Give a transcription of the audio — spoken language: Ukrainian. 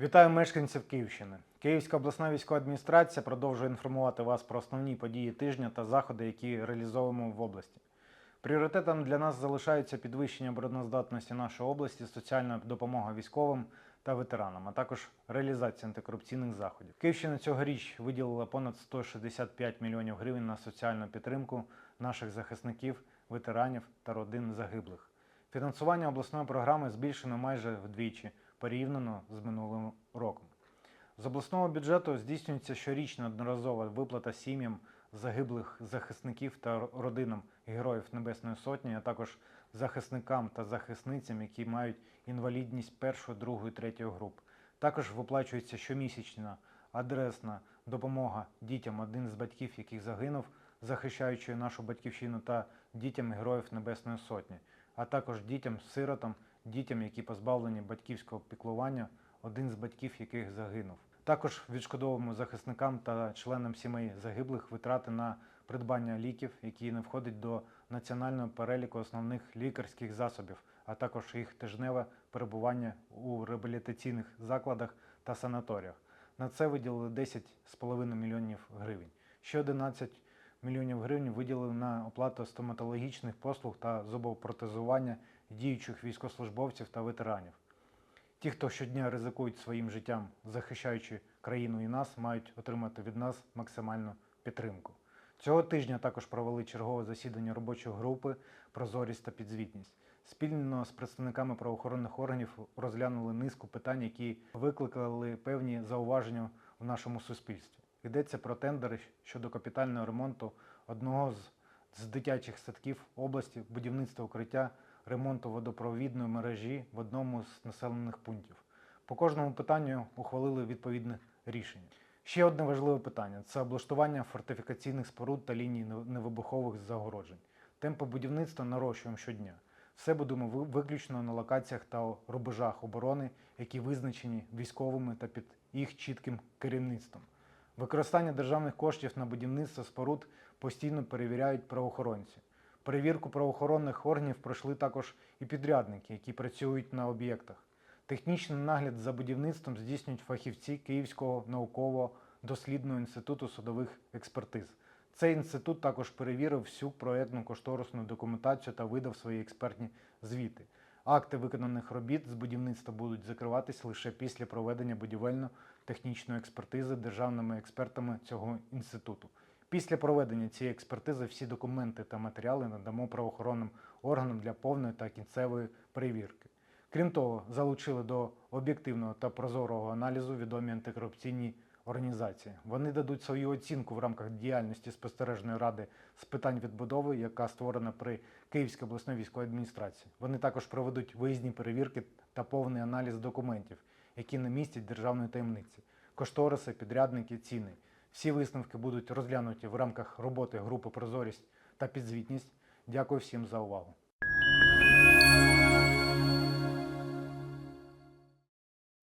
Вітаю мешканців Київщини. Київська обласна військова адміністрація продовжує інформувати вас про основні події тижня та заходи, які реалізовуємо в області. Пріоритетом для нас залишаються підвищення обороноздатності нашої області, соціальна допомога військовим та ветеранам, а також реалізація антикорупційних заходів. Київщина цьогоріч виділила понад 165 мільйонів гривень на соціальну підтримку наших захисників, ветеранів та родин загиблих. Фінансування обласної програми збільшено майже вдвічі порівняно з минулим роком. З обласного бюджету здійснюється щорічна одноразова виплата сім'ям загиблих захисників та родинам Героїв Небесної Сотні, а також захисникам та захисницям, які мають інвалідність першої, другої, третьої груп. Також виплачується щомісячна адресна допомога дітям, один з батьків, яких загинув, захищаючи нашу батьківщину, та дітям Героїв Небесної Сотні, а також дітям-сиротам, дітям, які позбавлені батьківського піклування, один з батьків яких загинув. Також відшкодовуємо захисникам та членам сімей загиблих витрати на придбання ліків, які не входять до національного переліку основних лікарських засобів, а також їх тижневе перебування у реабілітаційних закладах та санаторіях. На це виділили 10,5 мільйонів гривень. Ще 11 мільйонів гривень виділили на оплату стоматологічних послуг та зубопротезування діючих військовослужбовців та ветеранів. Ті, хто щодня ризикують своїм життям, захищаючи країну і нас, мають отримати від нас максимальну підтримку. Цього тижня також провели чергове засідання робочої групи Прозорість та підзвітність. Спільно з представниками правоохоронних органів розглянули низку питань, які викликали певні зауваження в нашому суспільстві. Йдеться про тендери щодо капітального ремонту одного з, з дитячих садків області, будівництва укриття, ремонту водопровідної мережі в одному з населених пунктів. По кожному питанню ухвалили відповідне рішення. Ще одне важливе питання це облаштування фортифікаційних споруд та ліній невибухових загороджень. Темпи будівництва нарощуємо щодня. Все будемо виключно на локаціях та рубежах оборони, які визначені військовими та під їх чітким керівництвом. Використання державних коштів на будівництво споруд постійно перевіряють правоохоронці. Перевірку правоохоронних органів пройшли також і підрядники, які працюють на об'єктах. Технічний нагляд за будівництвом здійснюють фахівці Київського науково-дослідного інституту судових експертиз. Цей інститут також перевірив всю проєктну кошторисну документацію та видав свої експертні звіти. Акти виконаних робіт з будівництва будуть закриватись лише після проведення будівельно-технічної експертизи державними експертами цього інституту. Після проведення цієї експертизи всі документи та матеріали надамо правоохоронним органам для повної та кінцевої перевірки. Крім того, залучили до об'єктивного та прозорого аналізу відомі антикорупційні організації. Вони дадуть свою оцінку в рамках діяльності спостережної ради з питань відбудови, яка створена при Київській обласної військовій адміністрації. Вони також проведуть виїзні перевірки та повний аналіз документів, які не містять державної таємниці, кошториси, підрядники, ціни. Всі висновки будуть розглянуті в рамках роботи групи Прозорість та підзвітність. Дякую всім за увагу.